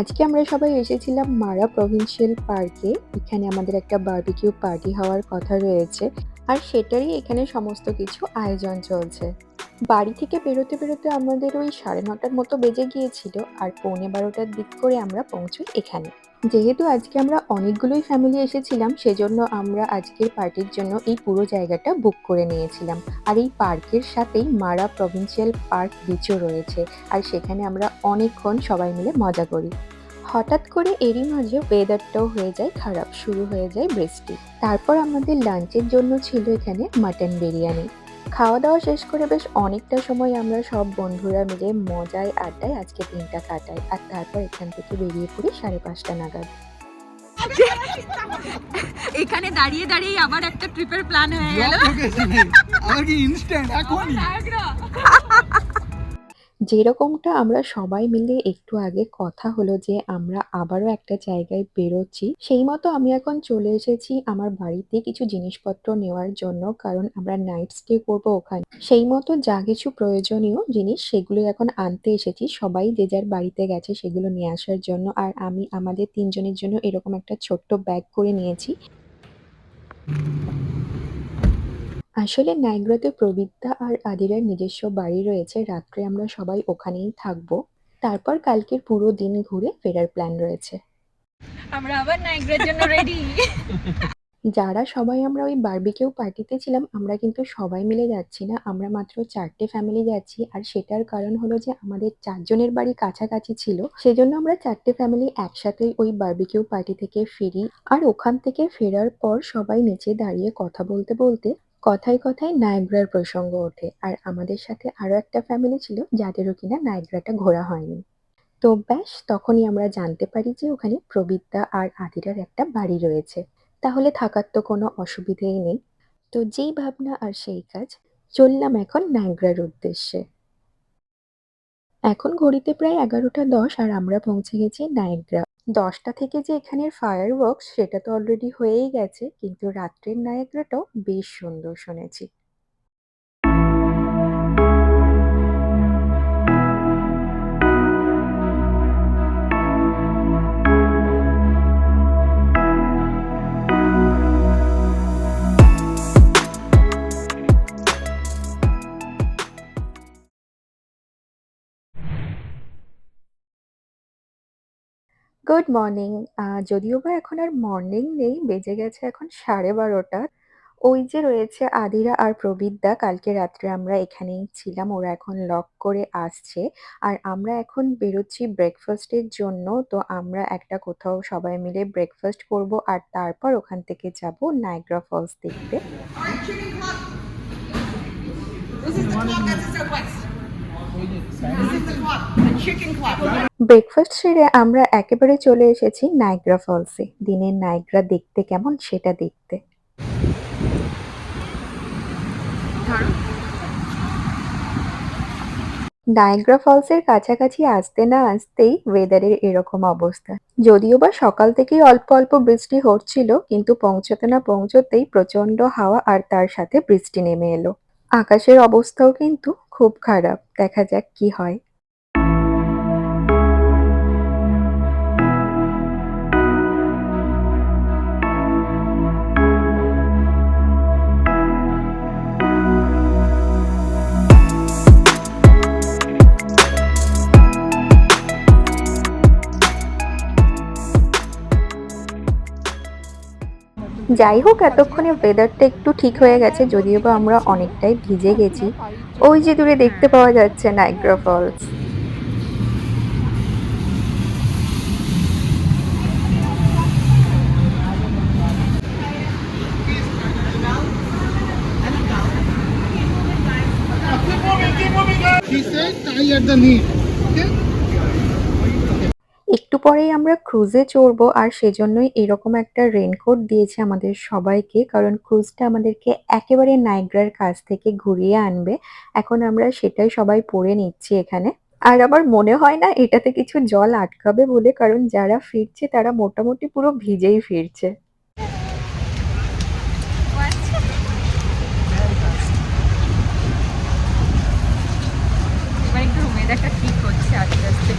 আজকে আমরা সবাই এসেছিলাম মারা প্রভিন্সিয়াল পার্কে। এখানে আমাদের একটা বার্বিকিউ পার্টি হওয়ার কথা রয়েছে আর সেটারই এখানে সমস্ত কিছু আয়োজন চলছে। বাড়ি থেকে বেরোতে বেরোতে আমাদের ওই সাড়ে নটার মতো বেজে গিয়েছিল আর পৌনে বারোটার দিক করে আমরা পৌঁছই এখানে। যেহেতু আজকে আমরা অনেকগুলোই ফ্যামিলি এসেছিলাম, সেজন্য আমরা আজকের পার্টির জন্য এই পুরো জায়গাটা বুক করে নিয়েছিলাম। আর এই পার্কের সাথেই মারা প্রভিন্সিয়াল পার্ক বিচও রয়েছে। আর সেখানে আমরা অনেকক্ষণ সবাই মিলে মজা করি। হঠাৎ করে এরই মাঝে ওয়েদারটাও হয়ে যায় খারাপ শুরু হয়ে যায় বৃষ্টি। তারপর আমাদের লাঞ্চের জন্য ছিল এখানে মাটন বিরিয়ানি। খাওয়া দাওয়া শেষ করে বেশ অনেকটা সময় আমরা সব বন্ধুরা মিলে মজায় আড্ডায় আজকে দিনটা কাটাই। আর তারপর এখান থেকে বেরিয়ে পড়ি সাড়ে পাঁচটা নাগাদ। এখানে দাঁড়িয়ে দাঁড়িয়ে আবার একটা ট্রিপের প্ল্যান হয়ে গেল। আমার কি ইনস্ট্যান্ট এখনই। যেরকমটা আমরা সবাই মিলে একটু আগে কথা হলো যে আমরা আবারও একটা জায়গায় বেরোচ্ছি, সেই মতো আমি এখন চলে এসেছি আমার বাড়িতে কিছু জিনিসপত্র নেওয়ার জন্য, কারণ আমরা নাইট স্টে করব ওখানে। সেই মতো যা কিছু প্রয়োজনীয় জিনিস সেগুলো এখন আনতে এসেছি, সবাই যে যার বাড়িতে গেছে সেগুলো নিয়ে আসার জন্য, আর আমি আমাদের তিনজনের জন্য এরকম একটা ছোট্ট ব্যাগ করে নিয়েছি। আসলে নাইগ্রাতে প্রবিদ্যা আর আদিরার নিজস্ব বাড়ি রয়েছে রাত্রে আমরা সবাই ওখানেই থাকব। তারপর কালকের পুরো দিন ঘুরে ফেরার প্ল্যান রয়েছে। আমরা আবার নাইগ্রার জন্য রেডি যারা সবাই আমরা ওই বারবিকিউ পার্টিতে ছিলাম আমরা কিন্তু সবাই মিলে যাচ্ছি না। আমরা মাত্র চারটে ফ্যামিলি যাচ্ছি আর সেটার কারণ হলো যে আমাদের চারজনের বাড়ি কাছাকাছি ছিল। সেজন্য আমরা চারটে ফ্যামিলি একসাথেই ওই বারবিকিউ পার্টি থেকে ফিরি। আর ওখান থেকে ফেরার পর সবাই নিচে দাঁড়িয়ে কথা বলতে বলতে কথায় কথায় নায়গ্রার প্রসঙ্গ ওঠে আর আমাদের সাথে আরও একটা ফ্যামিলি ছিল যাদেরও কিনা নায়গ্রাটা ঘোরা হয়নি। তো ব্যাস, তখনই আমরা জানতে পারি যে ওখানে প্রবিদ্যা আর আদিরার একটা বাড়ি রয়েছে। তাহলে থাকার তো কোনো অসুবিধেই নেই। তো যেই ভাবনা আর সেই কাজ, চললাম এখন নায়গ্রার উদ্দেশ্যে। এখন ঘড়িতে প্রায় এগারোটা দশ আর আমরা পৌঁছে গেছি নায়গ্রা। দশটা থেকে যে এখানের ফায়ার ওয়ার্কস সেটা তো অলরেডি হয়েই গেছে, কিন্তু রাত্রের নায়করাটাও বেশ সুন্দর শুনেছি। গুড মর্নিং যদিও বা এখন আর মর্নিং নেই, বেজে গেছে এখন সাড়ে বারোটা। ওই যে রয়েছে আদিরা আর প্রবিদ্যা, কালকে রাত্রে আমরা এখানেই ছিলাম, ওরা এখন লক করে আসছে। আর আমরা এখন বেরোচ্ছি ব্রেকফাস্টের জন্য, তো আমরা একটা কোথাও সবাই মিলে ব্রেকফাস্ট করব, আর তারপর ওখান থেকে যাব নায়গ্রা ফলস দেখতে। ব্রেকফাস্ট সেরে আমরা একেবারে চলে এসেছি নায়গ্রা ফলসে দিনের নাইগ্রা দেখতে কেমন, সেটা দেখতে। নায়াগ্রা ফলসের কাছাকাছি আসতে না আসতেই ওয়েদারের এরকম অবস্থা। যদিও বা সকাল থেকেই অল্প অল্প বৃষ্টি হচ্ছিল, কিন্তু পৌঁছতে না পৌঁছতেই প্রচণ্ড হাওয়া আর তার সাথে বৃষ্টি নেমে এলো। আকাশের অবস্থাও কিন্তু খুব খারাপ। দেখা যাক কি হয়। যাই হোক, এতক্ষণে ওয়েদারটা একটু ঠিক হয়ে গেছে, যদিও বা আমরা অনেকটাই ভিজে গেছি। ওই যে দূরে দেখতে পাওয়া যাচ্ছে Niagara Falls He said tie at the knee. Okay? একটু পরেই আমরা ক্রুজে চড়বো, আর সেজন্যই এরকম একটা রেনকোট দিয়েছে আমাদের সবাইকে, কারণ ক্রুজটা আমাদেরকে একেবারে নাইগ্রার কাছ থেকে ঘুরিয়ে আনবে। এখন আমরা সেটাই সবাই পরে নিচ্ছি এখানে। আর আমার মনে হয় না এটাতে কিছু জল আটকাবে বলে, কারণ যারা ফিরছে তারা মোটামুটি পুরো ভিজেই ফিরছে এবার একটু ওয়েদারটা ঠিক হচ্ছে আস্তে আস্তে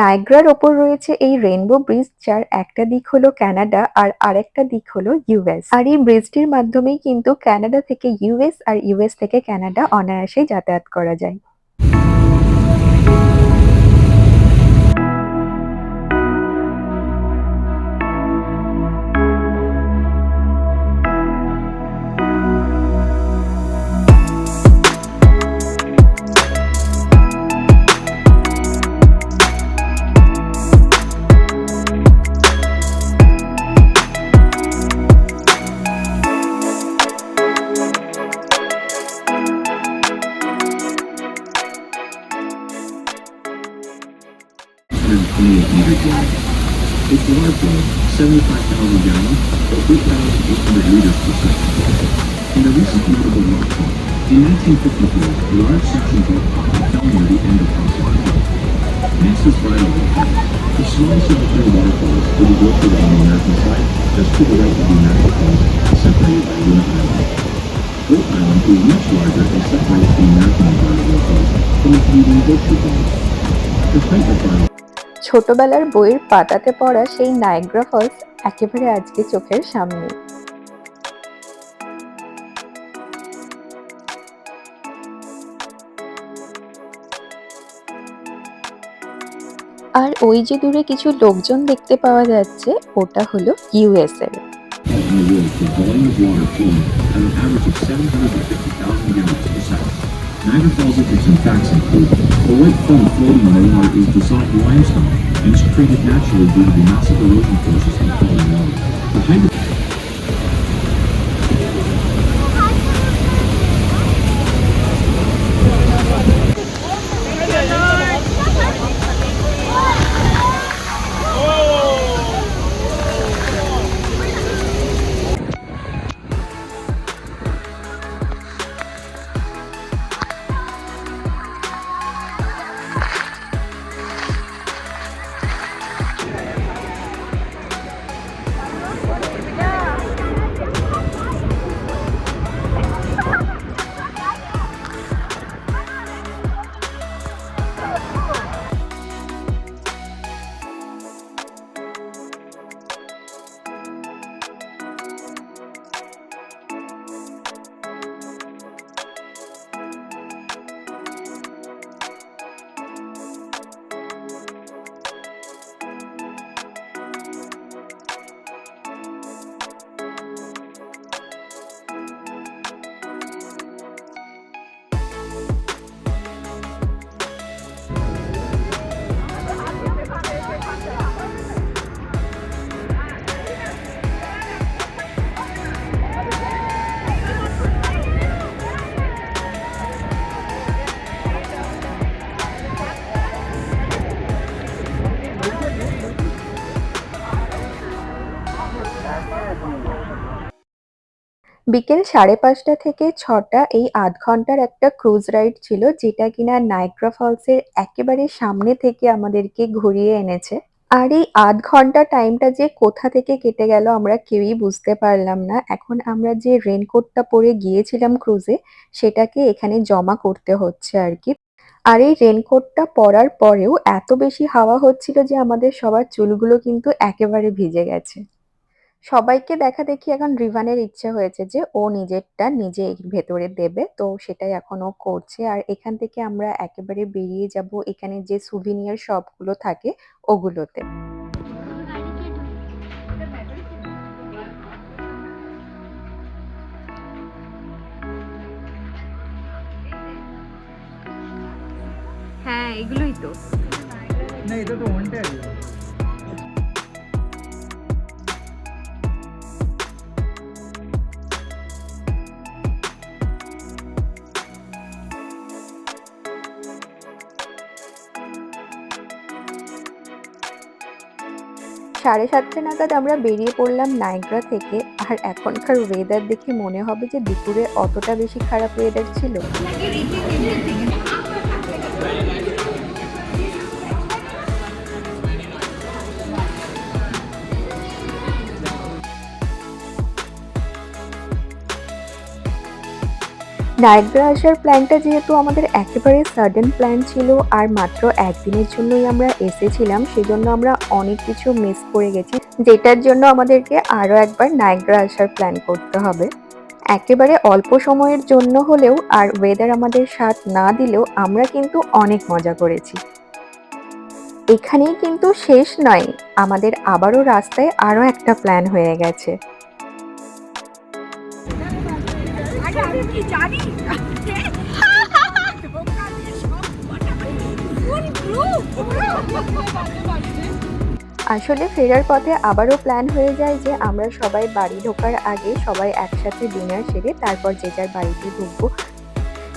নায়গ্রার ওপর রয়েছে এই রেইনবো ব্রিজ যার একটা দিক হলো কানাডা আর আরেকটা দিক হলো ইউএস আর এই ব্রিজটির মাধ্যমেই কিন্তু কানাডা থেকে ইউএস আর ইউএস থেকে কানাডা অনায়াসেই যাতায়াত করা যায়। And 28 meter wide. Its water flow, 75,000 gallons, or 3,800 liters per second. In a recent notable rockfall, in 1954, large sections of rock fell near the end of Hill. Next is Bridal Waterfall, the smallest of the three waterfalls that is located on the American side, just to the right of the American Falls, separated by Luna Island. Goat Island is much larger and separates the American Bridal Waterfalls from the Canadian Berkshire Falls. The height of Bridal ছোটবেলার বইয়ের পাতাতে পড়া সেই Niagara false একেবারে আজকে চোখের সামনে। আর ওই যে দূরে কিছু লোকজন দেখতে পাওয়া যাচ্ছে, ওটা হলো US Niagara Falls interesting facts include the white foam floating on the water is dissolved limestone and is created naturally due to the massive erosion forces in falling water. The hydro বিকেল সাড়ে পাঁচটা থেকে ছটা এই আধ ঘণ্টার একটা cruise ride ছিল, যেটা কিনা নায়গ্রা ফলসের একেবারে সামনে থেকে আমাদেরকে ঘুরিয়ে এনেছে। আর এই আধ ঘণ্টা টাইমটা যে কোথা থেকে কেটে গেল আমরা কেউই বুঝতে পারলাম না। এখন আমরা যে রেনকোটটা পরে গিয়েছিলাম ক্রুজে সেটাকে এখানে জমা করতে হচ্ছে আর কি। আর এই রেনকোটটা পরার পরেও এত বেশি হাওয়া হচ্ছিল যে আমাদের সবার চুলগুলো কিন্তু একেবারে ভিজে গেছে। সবাইকে দেখা দেখি এখন রিভানের ইচ্ছে হয়েছে যে ও নিজেরটা নিজে ভেতরে দেবে। তো সেটাই এখন ও করছে। আর এখান থেকে আমরা একেবারে বেরিয়ে যাব এখানে যে সুভিনিয়ার শপগুলো থাকে ওগুলোতে। হ্যাঁ এগুলোই তো। না এটা তো ওয়ান সাড়ে সাতটা নাগাদ আমরা বেরিয়ে পড়লাম নাইগ্রা থেকে। আর এখনকার ওয়েদার দেখে মনে হবে যে দুপুরে অতটা বেশি খারাপ ওয়েদার ছিল। নায়গ্রা আসার প্ল্যানটা যেহেতু আমাদের একেবারে সাডেন প্ল্যান ছিল আর মাত্র একদিনের জন্যই আমরা এসেছিলাম, সেজন্য আমরা অনেক কিছু মিস করে গেছি, যেটার জন্য আমাদেরকে আরও একবার নায়গ্রা আসার প্ল্যান করতে হবে। একেবারে অল্প সময়ের জন্য হলেও আর ওয়েদার আমাদের সাথ না দিলেও আমরা কিন্তু অনেক মজা করেছি। এখানেই কিন্তু শেষ নয়, আমাদের আবারও রাস্তায় আরও একটা প্ল্যান হয়ে গেছে। আসলে ফেরার পথে আবারও প্ল্যান হয়ে যায় যে আমরা সবাই বাড়ি ঢোকার আগে সবাই একসাথে ডিনার সেরে তারপর যে যার বাড়িতে ঢুকবো।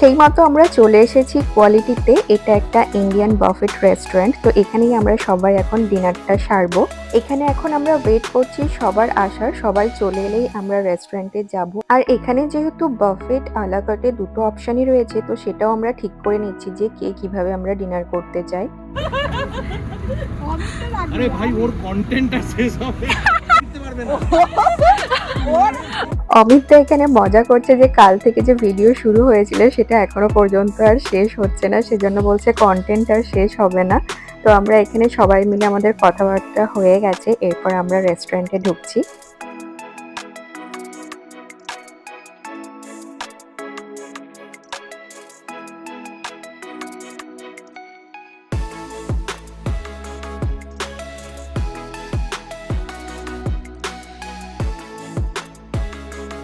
সেই মতো আমরা চলে এসেছি কোয়ালিটিতে। এটা একটা ইন্ডিয়ান বাফেট রেস্টুরেন্ট তো এখানেই আমরা সবাই এখন ডিনারটা সারবো। এখানে এখন আমরা ওয়েট করছি সবার আসার সবাই চলে এলেই আমরা রেস্টুরেন্টে যাব। আর এখানে যেহেতু বাফেট আলাকাটে দুটো অপশনই রয়েছে তো সেটাও আমরা ঠিক করে নিচ্ছি যে কে কীভাবে আমরা ডিনার করতে চাই। আরে ভাই ওর কন্টেন্টটা শেষ হবে। পারবে না অমিত তো এখানে মজা করছে যে কাল থেকে যে ভিডিও শুরু হয়েছিল সেটা এখনও পর্যন্ত আর শেষ হচ্ছে না, সেজন্য বলছে কন্টেন্ট আর শেষ হবে না। তো আমরা এখানে সবাই মিলে আমাদের কথাবার্তা হয়ে গেছে, এরপর আমরা রেস্টুরেন্টে ঢুকছি।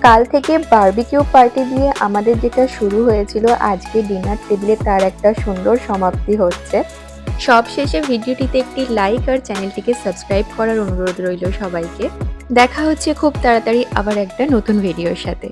কাল থেকে বার্বিকিউ পার্টি দিয়ে আমাদের যেটা শুরু হয়েছিল, আজকে ডিনার টেবিলে তার একটা সুন্দর সমাপ্তি হচ্ছে। সব শেষে ভিডিওটিতে একটি লাইক আর চ্যানেলটিকে সাবস্ক্রাইব করার অনুরোধ রইল সবাইকে। দেখা হচ্ছে খুব তাড়াতাড়ি আবার একটা নতুন ভিডিওর সাথে।